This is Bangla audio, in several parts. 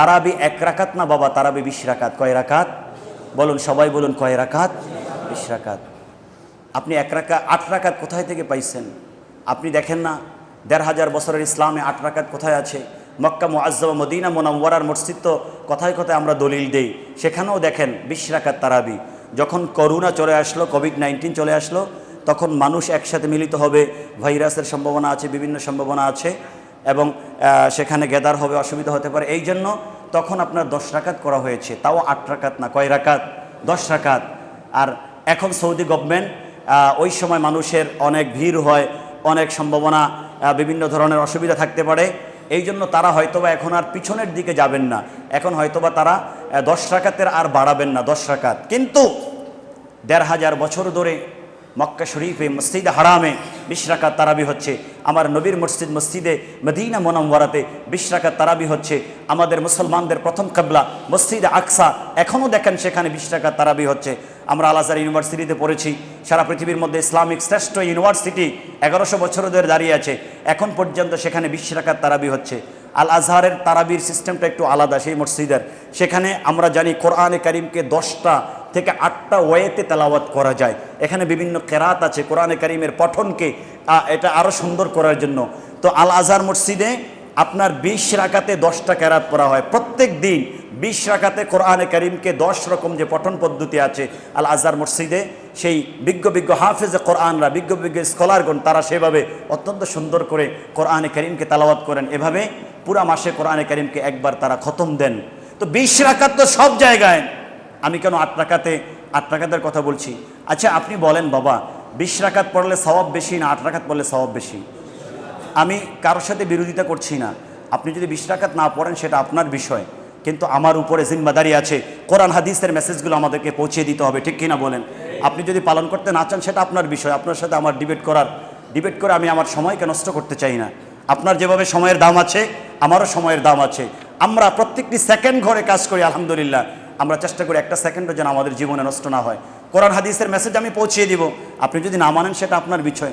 তারাবি এক রাকাত না বাবা, তারাবি বিশ রাকাত। কয় রাকাত? বলুন, সবাই বলুন কয় রাকাত? বিশ রাকাত। আপনি এক রাকা, আট রাকাত কোথায় থেকে পাইছেন? আপনি দেখেন না? দেড় হাজার বছরের ইসলামে আট রাকাত কোথায় আছে? মক্কা, মুআজ্জম, মদিনা মোনাম্বরার মসজিদ তো কথায় কথায় আমরা দলিল দেই। সেখানেও দেখেন বিশ রাকাত তারাবি। যখন করোনা চলে আসলো, কোভিড নাইন্টিন চলে আসলো, তখন মানুষ একসাথে মিলিত হবে। ভাইরাসের সম্ভাবনা আছে, বিভিন্ন সম্ভাবনা আছে। এবং সেখানে গেদার হবে, অসুবিধা হতে পারে। এই জন্য তখন আপনার দশ রাকাত করা হয়েছে। তাও আট রাকাত না, কয় রাকাত? দশ রাকাত। আর এখন সৌদি গভর্নমেন্ট ওই সময় মানুষের অনেক ভিড় হয়, অনেক সম্ভাবনা বিভিন্ন ধরনের অসুবিধা থাকতে পারে। এই জন্য তারা হয়তোবা এখন আর পিছনের দিকে যাবেন না। এখন হয়তোবা তারা দশ রাকাতের আর বাড়াবেন না, দশ রাকাত। কিন্তু দেড় হাজার বছর ধরে মক্কা শরীফে মসজিদ হারামে বিশ রাকাত তারাবি হচ্ছে। আমার নবীর মসজিদ মসজিদে মদিনা মোনাম্বরাতে বিশ রাকাত তারাবি হচ্ছে। আমাদের মুসলমানদের প্রথম কাবলা মসজিদ আকসা এখনও দেখেন সেখানে বিশ রাকাত তারাবি হচ্ছে। আমরা আল আজহার ইউনিভার্সিটিতে পড়েছি। সারা পৃথিবীর মধ্যে ইসলামিক শ্রেষ্ঠ ইউনিভার্সিটি এগারোশো বছর ধরে দাঁড়িয়ে আছে। এখন পর্যন্ত সেখানে বিশ রাকাত তারাবি হচ্ছে। আল আজহারের তারাবির সিস্টেমটা একটু আলাদা, সেই মসজিদের। সেখানে আমরা জানি কোরআনে করিমকে দশটা থেকে আটটা ওয়েতে তেলাওয়াত করা যায়। এখানে বিভিন্ন কেরাত আছে, কোরআনে করিমের পঠনকে এটা আরও সুন্দর করার জন্য। তো আল আজহার মসজিদে আপনার বিশ রাকাতে দশটা কেরাত পড়া হয়। প্রত্যেক দিন বিশ রাকাতে কোরআনে করিমকে দশ রকম যে পঠন পদ্ধতি আছে আল আজহার মসজিদে, সেই বিজ্ঞ বিজ্ঞ হাফেজে কোরআনরা, বিজ্ঞ বিজ্ঞ স্কলারগণ, তারা সেভাবে অত্যন্ত সুন্দর করে কোরআনে করিমকে তালাওয়াত করেন। এভাবে পুরা মাসে কোরআনে করিমকে একবার তারা খতম দেন। তো বিশ রাকাত তো সব জায়গায় আমি কেন আট রাকাতে, আট রাকাতের কথা বলছি? আচ্ছা আপনি বলেন বাবা, বিশ রাকাত পড়লে স্বভাব বেশি না আট রাকাত পড়লে স্বভাব বেশি? আমি কারোর সাথে বিরোধিতা করছি না। আপনি যদি বিশ রাকাত না পড়েন, সেটা আপনার বিষয়। কিন্তু আমার উপরে জিম্মাদারি আছে। কোরআন হাদিসের মেসেজগুলো আমাদেরকে পৌঁছে দিতে হবে, ঠিক কিনা বলেন? আপনি যদি পালন করতে না চান, সেটা আপনার বিষয়। আপনার সাথে আমার ডিবেট করার ডিবেট করে আমি আমার সময়কে নষ্ট করতে চাই না। আপনার যেভাবে সময়ের দাম আছে, আমারও সময়ের দাম আছে। আমরা প্রত্যেকটি সেকেন্ড ঘরে কাজ করি, আলহামদুলিল্লাহ। আমরা চেষ্টা করি একটা সেকেন্ডও যেন আমাদের জীবনে নষ্ট না হয়। কোরআন হাদিসের মেসেজ আমি পৌঁছিয়ে দিব। আপনি যদি না মানেন, সেটা আপনার বিষয়।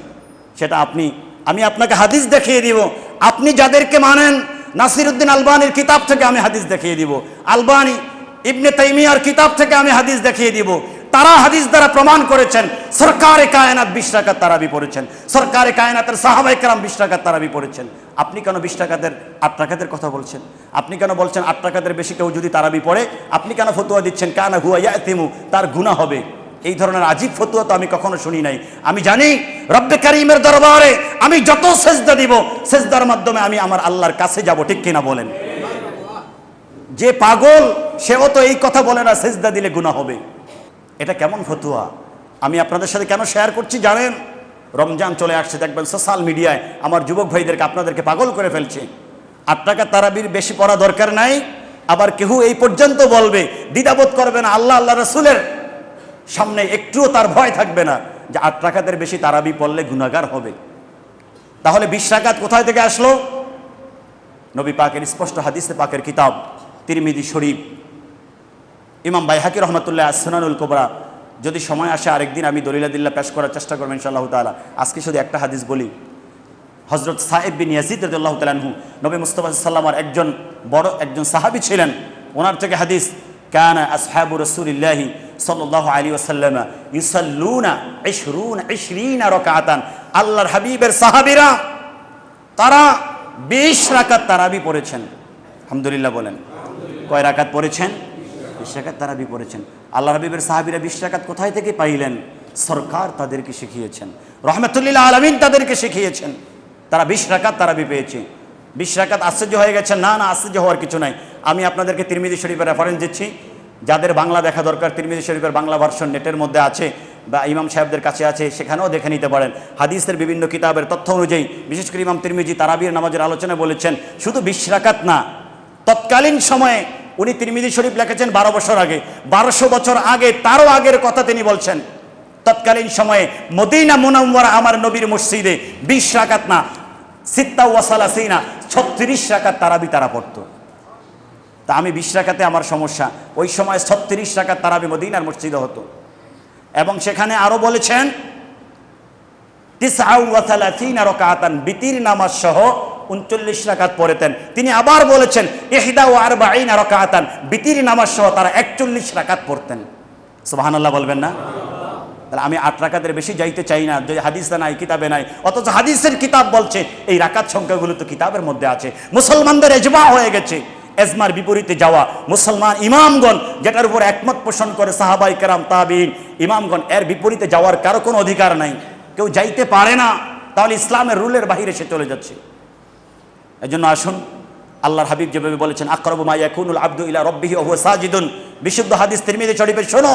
সেটা আপনি, আমি আপনাকে হাদিস দেখিয়ে দিব। আপনি যাদেরকে মানেন, নাসিরুদ্দিন আলবানির কিতাব থেকে আমি হাদিস দেখিয়ে দিব। আলবানি, ইবনে তাইমিয়ার কিতাব থেকে আমি হাদিস দেখিয়ে দিব। তারা হাদিস দ্বারা প্রমাণ করেছেন, সরকারে কায়নাত বিশ টাকার তারাবি পড়েছেন, সরকারে কায়নাতের সাহাবাই কালাম বিশ টাকার তারাবি পড়েছেন। আপনি কেন বিশ টাকাদের, আট টাকাদের কথা বলছেন? আপনি কেন বলছেন আট টাকাদের বেশি কেউ যদি তারাবি পড়ে? আপনি কেন ফতুয়া দিচ্ছেন? কানা হুয়া ইয়াতিমু, তার গুণা হবে। এই ধরনের আজীব ফতুয়া তো আমি কখনো শুনি নাই। আমি জানি, রব্বে কারিমের দরবারে আমি যত সেজদা দিব, সেজদার মাধ্যমে আমি আমার আল্লাহর কাছে যাব, ঠিক কিনা বলেন? যে পাগল, সেও তো এই কথা বলে না, সেজদা দিলে গুণা হবে। এটা কেমন ফতুয়া? আমি আপনাদের সাথে কেন শেয়ার করছি জানেন? রমজান চলে আসছে, দেখবেন সোশ্যাল মিডিয়ায় আমার যুবক ভাইদেরকে আপনাদেরকে পাগল করে ফেলছে। আট টাকা তারাবির বেশি পড়া দরকার নাই, আবার কেউ এই পর্যন্ত বলবে, দ্বিধাবোধ করবে না, আল্লাহ আল্লাহ রসুলের সামনে একটুও তার ভয় থাকবে না যে আট টাকাদের বেশি তারাবি পড়লে গুণাগার হবে। তাহলে বিশ রাকাত কোথায় থেকে আসলো? নবী পাকের স্পষ্ট হাদিসে পাকের কিতাব তিরমিদি শরীফ ইমাম বাইহাকি রহমতুল্লাহ আসনানুল কোবরা, যদি সময় আসে আরেকদিন আমি দলিলাদিল্লা পেশ করার চেষ্টা করব ইনশাআল্লাহ তালা আজকে শুধু একটা হাদিস বলি। হজরত সাহেব বিন ইয়াজিদ রদুল্লাহ তালাহু নবী মুস্তফা সাল্লামার একজন বড়, একজন সাহাবি ছিলেন। ওনার থেকে হাদিস, কানা আসহাবু রসুলিল্লাহি সাল্লাহ আলী ওসাল্লাম ইউসাল্লুনা ইশরুন ইশরিনা রকাতান আল্লাহর হাবিবের সাহাবিরা, তারা বিশ রাকাত তারাবি পড়েছেন। আলহামদুলিল্লাহ বলেন। কয় রাকাত পড়েছেন? বিশ রাকাত তারাবি আল্লাহ হাবিবের সাহাবিরা বিশ কোথায় থেকে পাইলেন? সরকার তাদেরকে শিখিয়েছেন। রহমতুল্লাহ আলমিন তাদেরকে শিখিয়েছেন। তারা বিশ রাকাত তারাবি পেয়েছে। বিশ আশ্চর্য হয়ে গেছে, না না, আশ্চর্য হওয়ার কিছু নাই। আমি আপনাদেরকে তিরমিদি শরীফের রেফারেন্স দিচ্ছি। যাদের বাংলা দেখা দরকার তিরমিদি শরীফের বাংলা ভার্সন নেটের মধ্যে আছে বা ইমাম সাহেবদের কাছে আছে, সেখানেও দেখে নিতে পারেন। হাদিসের বিভিন্ন কিতাবের তথ্য অনুযায়ী, বিশেষ করে ইমাম তিরমিজি তারাবির নামাজের আলোচনা বলেছেন, শুধু বিশ না, তৎকালীন সময়ে উনি তিরমিজি শরীফ লিখেছেন বারো বছর আগে। বারোশো বছর আগে, তারও আগের কথা তিনি বলছেন, তৎকালীন সময়ে মদিনা মুনাম্মরা আমার নবীর মসজিদে বিশ রাকাত না, সিত্তা ওয়াসালাসিনা ছত্রিশ রাকাত তারাবি তারা পড়তো। তা আমি বিশ রাকাতে আমার সমস্যা। ওই সময় ছত্রিশ রাকাত তারাবি মদিনার মসজিদে হতো। এবং সেখানে আরও বলেছেন, তিসআউ ওয়া থালাথিনা রাকাতান, বিতির নামাজ সহ উনচল্লিশ রাকাত পড়েতেন। তিনি আবার বলেছেন এহিদা ও আর বাইন রকাতান বিতির নামাজ সহ তারা একচল্লিশ রাকাত পড়তেন। সুবাহান্লাহ বলবেন না? তাহলে আমি আট রাকাতের বেশি যাইতে চাই না, যে হাদিসে নাই, কিতাবে নাই। অথচ হাদিসের কিতাব বলছে, এই রাকাত সংখ্যাগুলো তো কিতাবের মধ্যে আছে। মুসলমানদের এজমা হয়ে গেছে, এজমার বিপরীতে যাওয়া। মুসলমান ইমামগণ, যেটার উপর একমত পোষণ করে সাহাবাই কেরাম, তাবিন, ইমামগণ, এর বিপরীতে যাওয়ার কারও কোনো অধিকার নাই। কেউ যাইতে পারে না, তাহলে ইসলামের রুলের বাহিরে সে চলে যাচ্ছে। এজন্য আসুন, আল্লাহর হাবিব যেভাবে বলেছেন, আকরব মা ইয়াকুনুল আব্দু ইলা রব্বিহি ওয়া হুয়া সাজিদুন। বিশুদ্ধ হাদিস তিরমিজি শরীফে শোনো,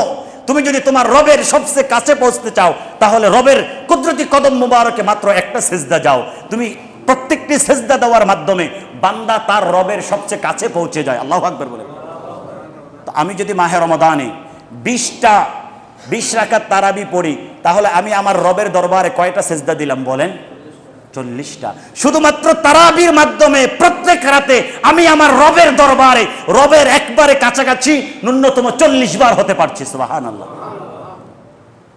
তুমি যদি তোমার রবের সবচেয়ে কাছে পৌঁছতে চাও, তাহলে রবের কুদরতি কদম মুবারকে মাত্র একটা সেজদা যাও। তুমি প্রত্যেকটি সেজদা দেওয়ার মাধ্যমে বান্দা তার রবের সবচেয়ে কাছে পৌঁছে যায়। আল্লাহ আকবর বলে। তো আমি যদি মাহে রমাদানে বিশটা, বিশ রাখার তারাবি পড়ি, তাহলে আমি আমার রবের দরবারে কয়টা সেজদা দিলাম বলেন? চল্লিশটা। শুধুমাত্র তারাবির মাধ্যমে প্রত্যেক রাতে আমি আমার রবের দরবারে, রবের একবারে কাছাকাছি ন্যূনতম চল্লিশ বার হতে পারছি সুবাহান আল্লাহ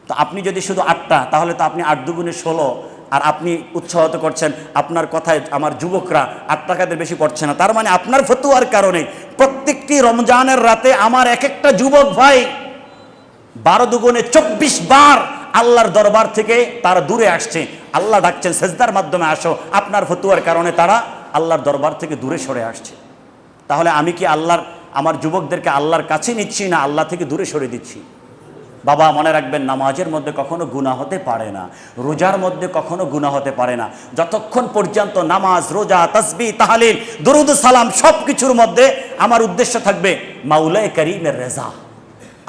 তো আপনি যদি শুধু আটটা, তাহলে তো আপনি আট দুগুণে ষোলো, আর আপনি উৎসাহিত করছেন, আপনার কথায় আমার যুবকরা আট টাকাদের বেশি করছে না। তার মানে আপনার ফতুয়ার কারণে প্রত্যেকটি রমজানের রাতে আমার এক একটা যুবক ভাই বারো দুগুণে চব্বিশ বার আল্লাহর দরবার থেকে তারা দূরে আসছে। আল্লাহ ডাকছেন, সেজদার মাধ্যমে আসো। আপনার ফতুয়ার কারণে তারা আল্লাহর দরবার থেকে দূরে সরে আসছে। তাহলে আমি কি আল্লাহর, আমার যুবকদেরকে আল্লাহর কাছে নিচ্ছি না আল্লাহ থেকে দূরে সরে দিচ্ছি? বাবা, মনে রাখবেন, নামাজের মধ্যে কখনো গুণা হতে পারে না। রোজার মধ্যে কখনো গুণা হতে পারে না। যতক্ষণ পর্যন্ত নামাজ, রোজা তসবি তাহালিল, দরুদ, সালাম সব কিছুর মধ্যে আমার উদ্দেশ্য থাকবে মাউলায় করিমের রেজা।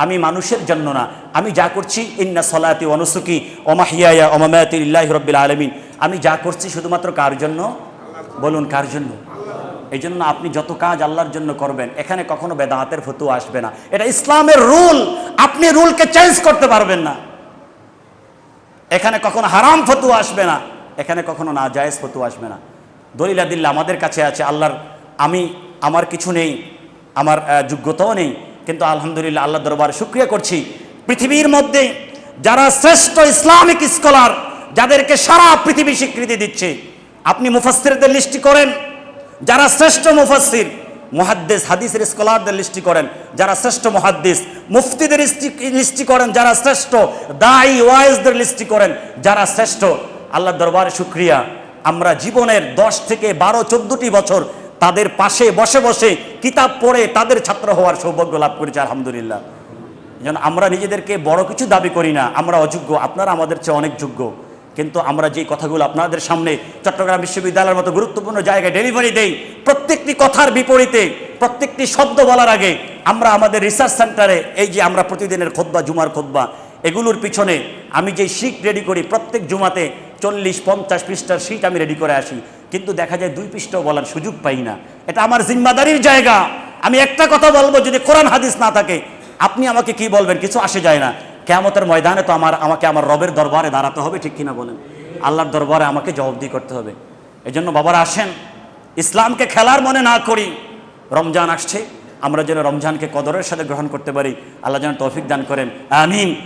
আমি মানুষের জন্য না। আমি যা করছি, ইন্না সলাতি অনুসুকি ওমাহিয়া ওমামায়াতি ইল্লাহ রব্বিল আলমিন। আমি যা করছি শুধুমাত্র কার জন্য? বলুন, কার জন্য? এই জন্য আপনি যত কাজ আল্লাহর জন্য করবেন, এখানে কখনো বেদাহাতের ফতু আসবে না। এটা ইসলামের রুল। আপনি রুলকে চেঞ্জ করতে পারবেন না। এখানে কখনো হারাম ফতু আসবে না। এখানে কখনো না জায়েজ ফতু আসবে না। দলিল আদিল্লা আমাদের কাছে আছে, আল্লাহর আমি, আমার কিছু নেই, আমার যোগ্যতাও নেই। কিন্তু আলহামদুলিল্লাহ আল্লাহ দরবার শুক্রিয়া করছি। পৃথিবীর মধ্যে যারা শ্রেষ্ঠ ইসলামিক স্কলার, যাদেরকে সারা পৃথিবী স্বীকৃতি দিচ্ছে, আপনি মুফাসসিরদের লিস্টি করেন। যারা শ্রেষ্ঠ মুফাসসির, মুহাদ্দিস হাদিসের স্কলারদের লিস্টি করেন। যারা শ্রেষ্ঠ মুহাদ্দিস, মুফতিদের লিস্টি করেন। যারা শ্রেষ্ঠ দাই ওয়াইজদের লিস্টি করেন। যারা শ্রেষ্ঠ, আল্লাহর দরবারে শুক্রিয়া। আমরা জীবনের দশ থেকে বারো, চোদ্দটি বছর তাদের পাশে বসে বসে কিতাব পড়ে তাদের ছাত্র হওয়ার সৌভাগ্য লাভ করেছে, আলহামদুলিল্লাহ। যেন আমরা নিজেদেরকে বড় কিছু দাবি করি না, আমরা অযোগ্য, আপনারা আমাদের চেয়ে অনেক যোগ্য। কিন্তু আমরা যে কথাগুলো আপনাদের সামনে চট্টগ্রাম বিশ্ববিদ্যালয়ের মতো গুরুত্বপূর্ণ জায়গায় ডেলিভারি দেই, প্রত্যেকটি কথার বিপরীতে, প্রত্যেকটি শব্দ বলার আগে আমরা আমাদের রিসার্চ সেন্টারে এই যে আমরা প্রতিদিনের খোদ্া, জুমার খোদ্া, এগুলোর পিছনে আমি যে শিট রেডি করি, প্রত্যেক জুমাতে চল্লিশ, পঞ্চাশ পৃষ্ঠার শিট আমি রেডি করে আসি। কিন্তু দেখা যায় দুই পৃষ্ঠাও বলার সুযোগ পাই না। এটা আমার জিম্মাদারির জায়গা। আমি একটা কথা বলব, যদি কোরআন হাদিস না থাকে, আপনি আমাকে কি বলবেন? কিছু আসে যায় না। কেয়ামতের ময়দানে তো আমার, আমাকে আমার রবের দরবারে দাঁড়াতে হবে, ঠিক কিনা বলেন? আল্লাহর দরবারে আমাকে জবাবদি করতে হবে। এই জন্য বাবারা, আসেন। ইসলামকে খেলার মনে না করি। রমজান আসছে, আমরা যেন রমজানকে কদরের সাথে গ্রহণ করতে পারি। আল্লাহ যেন তৌফিক দান করেন। আমিন।